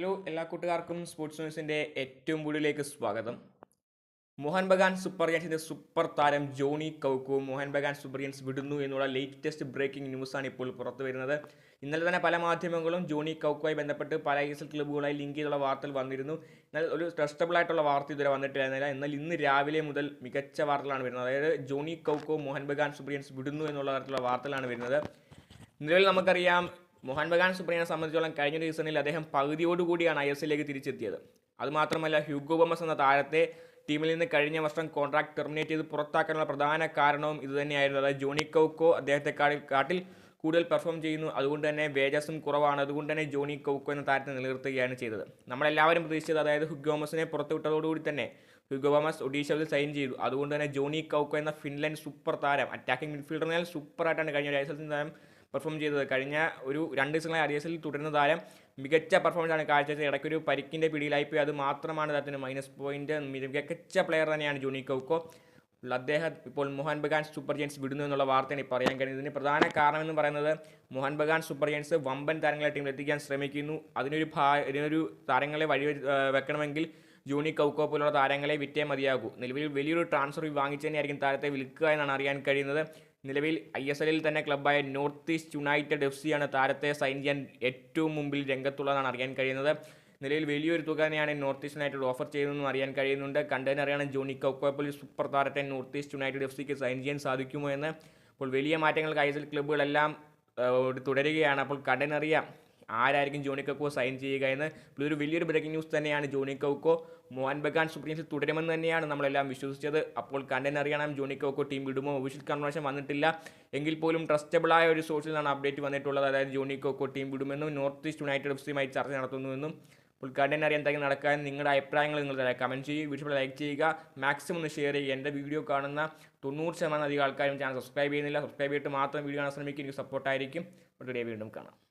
Hello എല്ലാ കൂട്ടുകാർക്കും sports ന്യൂസിന്റെ ഏറ്റവും കൂടുതലേക്ക് സ്വാഗതം. മോഹൻ ബഗാൻ സൂപ്പർ ജയൻസിന്റെ സൂപ്പർ താരം Joni Kauko Mohan Bagan super giants വിടുന്നു എന്നുള്ള ലേറ്റസ്റ്റ് ബ്രേക്കിംഗ് ന്യൂസാണ് ഇപ്പോൾ പുറത്തു വരുന്നത്. ഇന്നലെ തന്നെ പല മാധ്യമങ്ങളും ജോണി കൗക്കുമായി ബന്ധപ്പെട്ട് പല ഐ എസ് എൽ ക്ലബ്ബുകളായി ലിങ്ക് ചെയ്തുള്ള വാർത്തകൾ വന്നിരുന്നു. എന്നാൽ ഒരു ട്രസ്റ്റബിൾ ആയിട്ടുള്ള വാർത്ത ഇതുവരെ വന്നിട്ടില്ല എന്നാൽ ഇന്ന് രാവിലെ മുതൽ മികച്ച വാർത്തകളാണ് വരുന്നത്. അതായത് Joni Kauko Mohan Bagan super giants വിടുന്നു എന്നുള്ള തരത്തിലുള്ള വാർത്തകളാണ് വരുന്നത്. നിലവിൽ നമുക്കറിയാം മോഹൻ ബഗാൻ സുപ്രീനെ സംബന്ധിച്ചോളം കഴിഞ്ഞ സീസണിൽ അദ്ദേഹം പകുതിയോടുകൂടിയാണ് ഐ എസ് എല്ലിലേക്ക് തിരിച്ചെത്തിയത്. അതുമാത്രമല്ല ഹ്യൂഗോ ബോമസ് എന്ന താരത്തെ ടീമിൽ നിന്ന് കഴിഞ്ഞ വർഷം കോൺട്രാക്ട് ടെർമിനേറ്റ് ചെയ്ത് പുറത്താക്കാനുള്ള പ്രധാന കാരണവും ഇതുതന്നെയായിരുന്നു. അതായത് ജോണി കൗക്കോ അദ്ദേഹത്തെ കാട്ടിൽ കൂടുതൽ പെർഫോം ചെയ്യുന്നു. അതുകൊണ്ട് തന്നെ വേജസും കുറവാണ്. അതുകൊണ്ട് തന്നെ ജോണി കൗക്കോ എന്ന താരത്തെ നിലനിർത്തുകയാണ് ചെയ്തത്. നമ്മളെല്ലാവരും പ്രതീക്ഷിച്ചത് അതായത് ഹുഗോമസിനെ പുറത്തുവിട്ടതോടുകൂടി തന്നെ ഹുഗോമസ് ഒഡീഷയിൽ സൈൻ ചെയ്തു. അതുകൊണ്ട് തന്നെ ജോണി കൗക്കോ എന്ന ഫിൻലൻഡ് സൂപ്പർ താരം അറ്റാക്കിംഗ് മിഡ്ഫീൽഡറിനാൽ സൂപ്പറായിട്ടാണ് കഴിഞ്ഞ ഒരു ഐ എസ് എൽ താരം പെർഫോം ചെയ്തത്. കഴിഞ്ഞ ഒരു രണ്ട് ദിവസങ്ങളെ ഐ എസ് എല്ലിൽ തുടരുന്ന താരം മികച്ച പെർഫോമൻസ് ആണ് കാഴ്ചവെച്ചത്. ഇടയ്ക്കൊരു പരിക്കിന്റെ പിടിയിലായിപ്പോയി അത് മാത്രമാണ് അദ്ദേഹത്തിന് മൈനസ് പോയിന്റ് മികച്ച പ്ലെയർ തന്നെയാണ് ജോണി കൗക്കോ. അദ്ദേഹം ഇപ്പോൾ മോഹൻ ബഗാൻ സൂപ്പർ ജയൻസ് വിടുന്നു എന്നുള്ള വാർത്തയാണ് ഇപ്പോൾ പറയാൻ കഴിയുന്നത്. ഇതിന് പ്രധാന കാരണം എന്ന് പറയുന്നത് മോഹൻ ബഗാൻ സൂപ്പർ ജയൻസ് വമ്പൻ താരങ്ങളെ ടീമിൽ എത്തിക്കാൻ ശ്രമിക്കുന്നു. അതിനൊരു ഭാ ഇതിനൊരു താരങ്ങളെ വഴി വെക്കണമെങ്കിൽ ജൂണി കൗക്കോ പോലുള്ള താരങ്ങളെ വിറ്റേ മതിയാകൂ. നിലവിൽ വലിയൊരു ട്രാൻസ്ഫർ വാങ്ങിച്ചു തന്നെയായിരിക്കും താരത്തെ വിൽക്കുക എന്നാണ് അറിയാൻ കഴിയുന്നത്. നിലവിൽ ഐ എസ് എല്ലിൽ തന്നെ ക്ലബ്ബായ നോർത്ത് ഈസ്റ്റ് യുണൈറ്റഡ് എഫ് സിയാണ് താരത്തെ സൈൻ ചെയ്യാൻ ഏറ്റവും മുമ്പിൽ രംഗത്തുള്ളതാണ് അറിയാൻ കഴിയുന്നത്. നിലവിൽ വലിയൊരു തുക തന്നെയാണ് നോർത്ത് ഈസ്റ്റ് യുണൈറ്റഡ് ഓഫർ ചെയ്യുന്നതെന്ന് അറിയാൻ കഴിയുന്നുണ്ട്. കണ്ടതിനറിയാണ് ജോണി കൗക്കോപ്പോൾ സൂപ്പർ താരത്തെ നോർത്ത് ഈസ്റ്റ് യുണൈറ്റഡ് എഫ് സിക്ക് സൈൻ ചെയ്യാൻ സാധിക്കുമോ എന്ന്. അപ്പോൾ വലിയ മാറ്റങ്ങൾക്ക് ഐ എസ് എൽ ക്ലബ്ബുകളെല്ലാം തുടരുകയാണ്. അപ്പോൾ കണ്ടനറിയാം ആരായിരിക്കും ജോണി കക്കോ സൈൻ ചെയ്യുക എന്ന്? ഒരു വലിയൊരു ബ്രേക്കിംഗ് ന്യൂസ് തന്നെയാണ്. ജോണി കൗക്കോ മോഹൻ ബഗാൻ സുപ്രീംസിൽ തുടരുമെന്ന് തന്നെയാണ് നമ്മളെല്ലാം വിശ്വസിച്ചത്. അപ്പോൾ കണ്ടനറിയണം ജോണി കൗക്കോ ടീം വിടുമോ? ഒഫീഷ്യൽ കൺഫർമേഷൻ വന്നിട്ടില്ല. എങ്കിൽ പോലും ട്രസ്റ്റബിളായ ഒരു സോഴ്സിൽ നിന്നാണ് അപ്ഡേറ്റ് വന്നിട്ടുള്ളത്. അതായത് ജോണി കോക്കോ ടീം വിടുമെന്നും നോർത്ത് ഈസ്റ്റ് യുണൈറ്റഡ് എഫ് സിയുമായി ചർച്ച നടത്തുന്നുവെന്നും. കണ്ടന്റ് അറിയാൻ എന്തെങ്കിലും നടക്കാൻ. നിങ്ങളുടെ അഭിപ്രായങ്ങൾ നിങ്ങൾ തരാം. കമന്റ് ചെയ്യുക വീഡിയോ ലൈക്ക് ചെയ്യുക. മാക്സിമം ഒന്ന് ഷെയർ ചെയ്യുക. എന്റെ വീഡിയോ കാണുന്ന തൊണ്ണൂറ് ശതമാനം അധികം ആൾക്കാരും ചാനൽ സബ്സ്ക്രൈബ് ചെയ്യുന്നില്ല. സബ്സ്ക്രൈബ് ചെയ്തിട്ട് മാത്രം വീഡിയോ കാണാൻ ശ്രമിക്കുക. എനിക്ക് സപ്പോർട്ടായിരിക്കും ഡേ വീണ്ടും കാണാം.